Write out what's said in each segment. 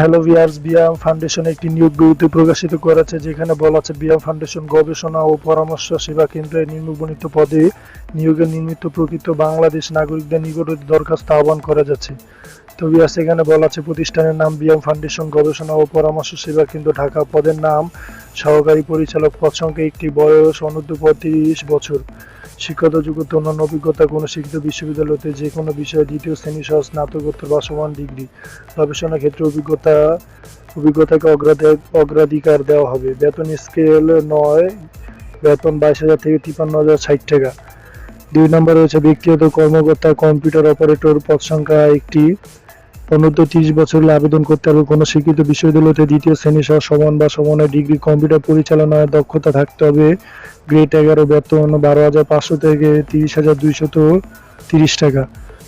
Hello viewers BIAM foundation একটি নিয়োগ বিরতি প্রকাশিত করেছে, যেখানে বলা আছে বিয়াম ফাউন্ডেশন গবেষণা ও পরামর্শ সেবা কেন্দ্রে নিম্নবর্ণিত পদে নিয়োগের নির্মিত প্রকৃত বাংলাদেশ নাগরিকদের নিকট দরখাস্ত আহ্বান করা যাচ্ছে। তো ভিয়ার্স এখানে বলা আছে প্রতিষ্ঠানের নাম বিয়াম ফাউন্ডেশন গবেষণা ও পরামর্শ সেবা কেন্দ্র ঢাকা। পদের নাম সহকারী পরিচালক পদ সংখ্যা একটি, বয়স অনূর্ধ্ব পঁয়ত্রিশ বছর। শিক্ষাগত যোগ্যতা, অন্যান্য অভিজ্ঞতা, কোনো শিক্ষিত বিশ্ববিদ্যালয়তে যে কোনো বিষয়ে দ্বিতীয় শ্রেণি সহ স্নাতকোত্তর বা সমান ডিগ্রি। গবেষণা ক্ষেত্রে অভিজ্ঞতা, অভিজ্ঞতাকে অগ্রাধিকার অগ্রাধিকার দেওয়া হবে। বেতন স্কেল নয়, বেতন বাইশ হাজার থেকে তিপ্পান্ন হাজার ষাট টাকা। দুই নম্বর রয়েছে ব্যক্তিগত কর্মকর্তা, কম্পিউটার অপারেটর, পদ সংখ্যা একটি। অনূর্ধ্ব তিরিশ বছর হলে আবেদন করতে হবে। কোনো শিক্ষিত বিশ্ববিদ্যালয়তে দ্বিতীয় শ্রেণি সহ সমান বা সমানের ডিগ্রি কম্পিউটার পরিচালনায় দক্ষতা থাকতে হবে। গ্রেড এগারো বেতন বারো হাজার পাঁচশো থেকে তিরিশ হাজার দুইশত তিরিশ টাকা।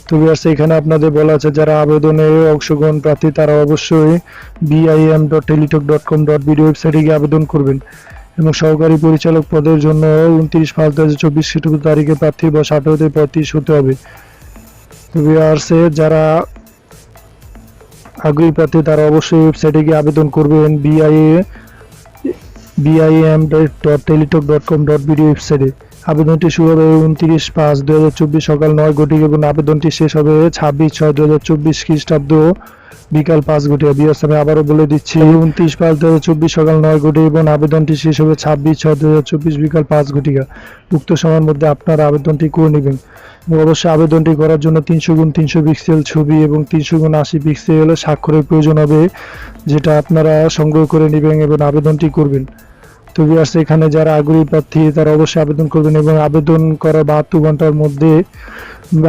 তো ভিউয়ার্স এখানে আপনাদের বলা আছে, যারা আবেদনে অংশগ্রহণ প্রার্থী, তারা অবশ্যই B I M dot Teletalk dot com dot B D ওয়েবসাইটে গিয়ে আবেদন করবেন। এবং সহকারী পরিচালক পদের জন্য উনত্রিশ পাঁচ দু হাজার চব্বিশ তারিখে প্রার্থী বয়স আঠারো থেকে পঁয়ত্রিশ হতে হবে। ভিউয়ার্সে যারা আগ্রহী প্রার্থী তারা অবশ্যই ওয়েবসাইটে গিয়ে আবেদন করবেন B I A B I M dot Teletalk dot com dot B D ওয়েবসাইটে আবেদনটি শুরু হবে উনত্রিশ পাঁচ দু সকাল নয় ঘটি এবং আবেদনটি শেষ হবে ছাব্বিশ ছয় দু হাজার চব্বিশ খ্রিস্টাব্দ বিকাল পাঁচ ঘটিকা বিয়াস আমি আবারও বলে দিচ্ছি, উনত্রিশ পাঁচ দু হাজার চব্বিশ সকাল নয় ঘটিকা এবং আবেদনটি শেষ হবে ছাব্বিশ ছয় দু হাজার চব্বিশ বিকাল পাঁচ ঘটিকা উক্ত সময়ের মধ্যে আপনারা আবেদনটি করে নেবেন। অবশ্যই আবেদনটি করার জন্য তিনশো গুণ তিনশো পিক্সেল ছবি এবং তিনশো গুণ আশি পিক্সেল স্বাক্ষরের প্রয়োজন হবে, যেটা আপনারা সংগ্রহ করে নেবেন এবং আবেদনটি করবেন। তো ভিউয়ার্স এখানে যারা আগ্রহী প্রার্থী, তারা অবশ্যই আবেদন করবেন এবং আবেদন করার বাহাত্তর ঘণ্টার মধ্যে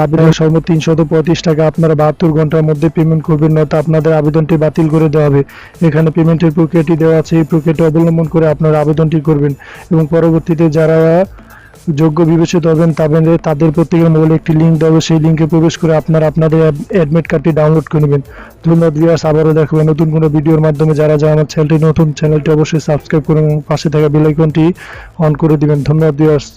আবেদন সর্বোচ্চ তিনশত পঁয়ত্রিশ টাকা আপনারা বাহাত্তর ঘণ্টার মধ্যে পেমেন্ট করবেন, নয়তো আপনাদের আবেদনটি বাতিল করে দেওয়া হবে। এখানে পেমেন্টের প্রক্রিয়াটি দেওয়া আছে, এই প্রক্রিয়াটি অবলম্বন করে আপনারা আবেদনটি করবেন এবং পরবর্তীতে যারা যোগ্য বিবেচিত হবেন তাদের তাদের প্রত্যেকের মোবাইলে একটি লিঙ্ক হবে সেই লিঙ্কে প্রবেশ করে আপনারা আপনাদের অ্যাডমিট কার্ডটি ডাউনলোড করে নেবেন। ধন্যবাদ ভিউয়ার্স আবারও দেখাবেন নতুন কোনো ভিডিওর মাধ্যমে। যারা যারা আমার চ্যানেলটি নতুন চ্যানেলটি অবশ্যই সাবস্ক্রাইব করুন পাশে থাকা বেল আইকনটি অন করে দিবেন। ধন্যবাদ ভিউয়ার্স